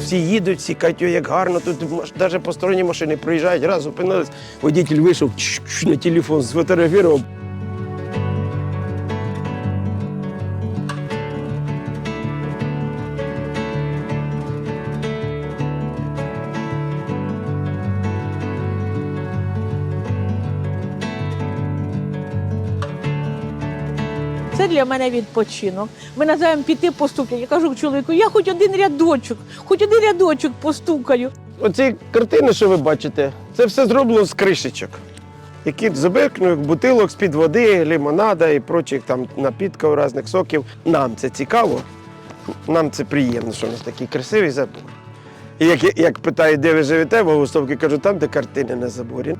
Всі їдуть, всі кажуть, як гарно, тут навіть посторонні машини проїжджають, раз зупинились, водитель вийшов, на телефон сфотографував. Це для мене відпочинок. Ми називаємо піти постукати. Я кажу чоловіку, я хоч один рядочок, хоч один рядочок постукаю. Оці картини, що ви бачите, це все зроблено з кришечок, які з бутилок з-під води, лимонада і прочих там напідків, різних соків. Нам це цікаво, нам це приємно, що у нас такий красивий забор. І як, як питають, де ви живете, в Августовці, кажу, там, де картини на заборі.